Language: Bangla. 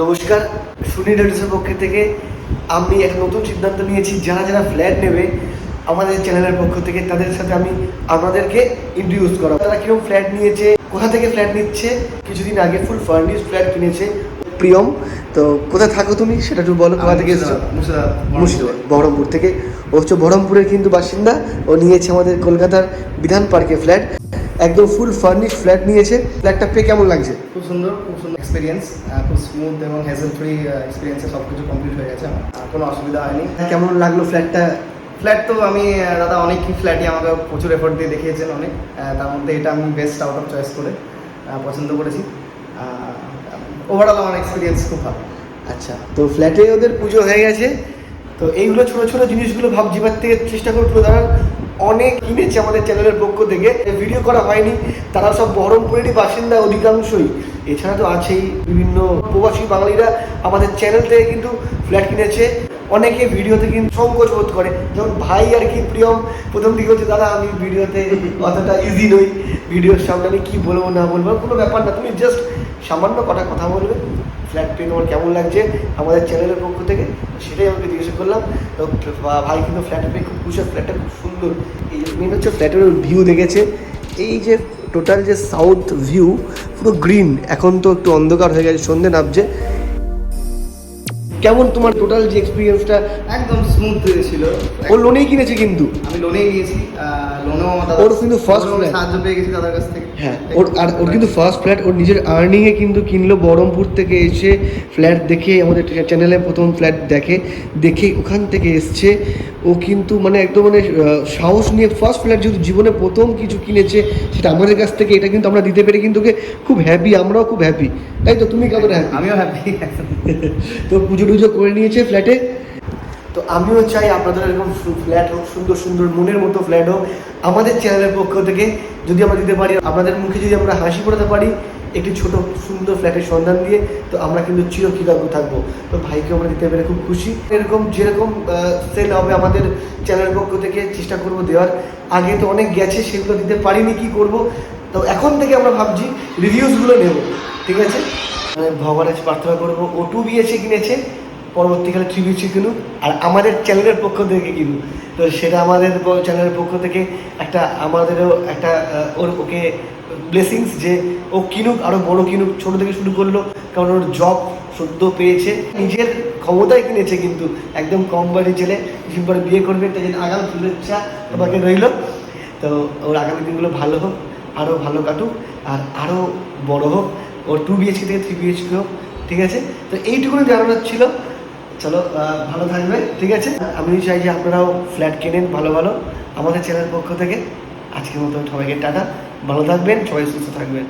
নমস্কার সুনীল রেডিসের পক্ষ থেকে আমি এক নতুন সিদ্ধান্ত নিয়েছি। যারা যারা ফ্ল্যাট নেবে আমাদের চ্যানেলের পক্ষ থেকে তাদের সাথে আমি আপনাদেরকে ইন্ট্রোডিউস করা তারা কীরকম ফ্ল্যাট নিয়েছে কোথা থেকে ফ্ল্যাট নিচ্ছে কিছুদিন আগে ফুল ফার্নিশ ফ্ল্যাট কিনেছে প্রিয়ম। তো কোথায় থাকো তুমি সেটা একটু বলো কোথা থেকে এসেছ? মুর্শিদাবাদ বহরমপুর থেকে। ও হচ্ছে বহরমপুরের কিন্তু বাসিন্দা। ও নিয়েছে আমাদের কলকাতার বিধান পার্কে ফ্ল্যাট। একদম ফুল ফার্নিশ ফ্ল্যাট নিয়েছে। ফ্ল্যাটটা পেয়ে কেমন লাগছে? খুব সুন্দর খুব সুন্দর এক্সপিরিয়েন্স খুব স্মুথ এবং হ্যাজেল ফ্রি এক্সপিরিয়েন্সে সব কিছু কমপ্লিট হয়ে গেছে। আমার কোনো অসুবিধা হয়নি। কেমন লাগল ফ্ল্যাটটা ফ্ল্যাট তো আমি দাদা অনেক ফ্ল্যাটই আমাকে প্রচুর এফোর্ট দিয়ে দেখিয়েছেন অনেক। তার মধ্যে এটা আমি বেস্ট আউট অফ চয়েস করে পছন্দ করেছি। ওভারঅল আমার এক্সপিরিয়েন্স খুব ভালো। আচ্ছা তো ফ্ল্যাটে ওদের পুজো হয়ে গেছে। তো এইগুলো ছোটো ছোটো জিনিসগুলো ভাবছিবার থেকে চেষ্টা করে তুলে ধরার অনেক কিনেছে আমাদের চ্যানেলের পক্ষ থেকে। ভিডিও করা হয়নি। তারা সব বহরমপুরেরই বাসিন্দা অধিকাংশই। এছাড়া তো আছেই বিভিন্ন প্রবাসী বাঙালিরা আমাদের চ্যানেল থেকে কিন্তু ফ্ল্যাট কিনেছে। অনেকে ভিডিওতে কিন্তু সংকোচ বোধ করে। যেমন ভাই আর কি, প্রিয়ম। প্রথম দিকে হচ্ছে দাদা, আমি ভিডিওতে অতটা ইজি নই। ভিডিওর সামনে আমি কি বলব, না বলব, কোনো ব্যাপার না। তুমি জাস্ট সামান্য কটা কথা বলবে। ফ্ল্যাট পেয়ে তোমার কেমন লাগছে আমাদের চ্যানেলের পক্ষ থেকে সেটাই আমাকে জিজ্ঞাসা করলাম। তো ভাই কিন্তু ফ্ল্যাট পেয়ে খুব খুশি ফ্ল্যাটটা খুব সুন্দর। এই মেন হচ্ছে ফ্ল্যাটের ভিউ দেখেছে। এই যে টোটাল যে সাউথ ভিউ পুরো গ্রিন এখন তো একটু অন্ধকার হয়ে গেছে সন্ধে নামছে। কেমন তোমার টোটাল যে এক্সপিরিয়েন্সটা একদম স্মুথ ছিল ও লোনেই কিনেছে কিন্তু? আমি লোনেই গিয়েছি লোনও ওর কিন্তু first flat। সাহায্য পেয়ে গেছি দাদার কাছ থেকে? হ্যাঁ ওর আর ওর কিন্তু ফার্স্ট ফ্ল্যাট ওর নিজের আর্নিংয়ে কিন্তু কিনলো বহরমপুর থেকে এসে ফ্ল্যাট দেখে আমাদের চ্যানেলে প্রথম ফ্ল্যাট দেখে দেখে ওখান থেকে এসছে। ও কিন্তু মানে একদম মানে সাহস নিয়ে ফার্স্ট ফ্ল্যাট যেহেতু জীবনে প্রথম কিছু কিনেছে সেটা আমাদের কাছ থেকে এটা কিন্তু আমরা দিতে পেরে কিন্তু ওকে খুব হ্যাপি আমরাও খুব হ্যাপি তাই তো? তুমি কতটা হ্যাপি আমিও হ্যাপি তো পুজো টুজো করে নিয়েছে ফ্ল্যাটে তো আমিও চাই আপনাদের এরকম ফ্ল্যাট হোক, সুন্দর সুন্দর মনের মতো ফ্ল্যাট হোক, আমাদের চ্যানেলের পক্ষ থেকে যদি আমরা দিতে পারি, আপনাদের মুখে যদি আমরা হাসি ফোটাতে পারি, একটি ছোট, সুন্দর ফ্ল্যাটের সন্ধান দিয়ে, তো আমরা কিন্তু চিরকৃতজ্ঞ থাকব। তো ভাইকে আমরা দিতে পেরে খুব খুশি। এরকম, যেরকম সেল হবে আমাদের চ্যানেলের পক্ষ থেকে, চেষ্টা করব দেওয়ার। আগে তো অনেক গেছে, সেগুলো দিতে পারিনি, কি করব? তো এখন থেকে আমরা ভাবছি রিভিউসগুলো নেব। ঠিক আছে? মানে ভগবানের প্রার্থনা করব ও টু বিএসি কিনেছে পরবর্তীকালে থ্রি বিএসি কিনুক আর আমাদের চ্যানেলের পক্ষ থেকে কিনুক তো সেটা আমাদের চ্যানেলের পক্ষ থেকে একটা আমাদেরও একটা ওর ওকে ব্লেসিংস যে ও কিনুক আরও বড় কিনুক ছোটো থেকে শুরু করল কারণ ওর জব সদ্য পেয়েছে। নিজের ক্ষমতায় কিনেছে কিন্তু একদম কম বাড়ি ছেলে কিছুদিন পরে বিয়ে করবে তাই জন্য আগাম শুভেচ্ছা তোমাকে রইল। তো ওর আগামী দিনগুলো ভালো হোক আরও ভালো কাটুক আর আরও বড় হোক। ওর টু বিএচকে থেকে থ্রি বিএচকে হোক ঠিক আছে? তো এইটুকুনি জানানোর ছিল। চলো ভালো থাকবে, ঠিক আছে? আমি চাই যে আপনারাও ফ্ল্যাট কেনেন ভালো ভালো আমাদের চ্যানেলের পক্ষ থেকে। আজকের মতো সবাইকে টাটা, ভালো থাকবেন, সবাই সুস্থ থাকবেন।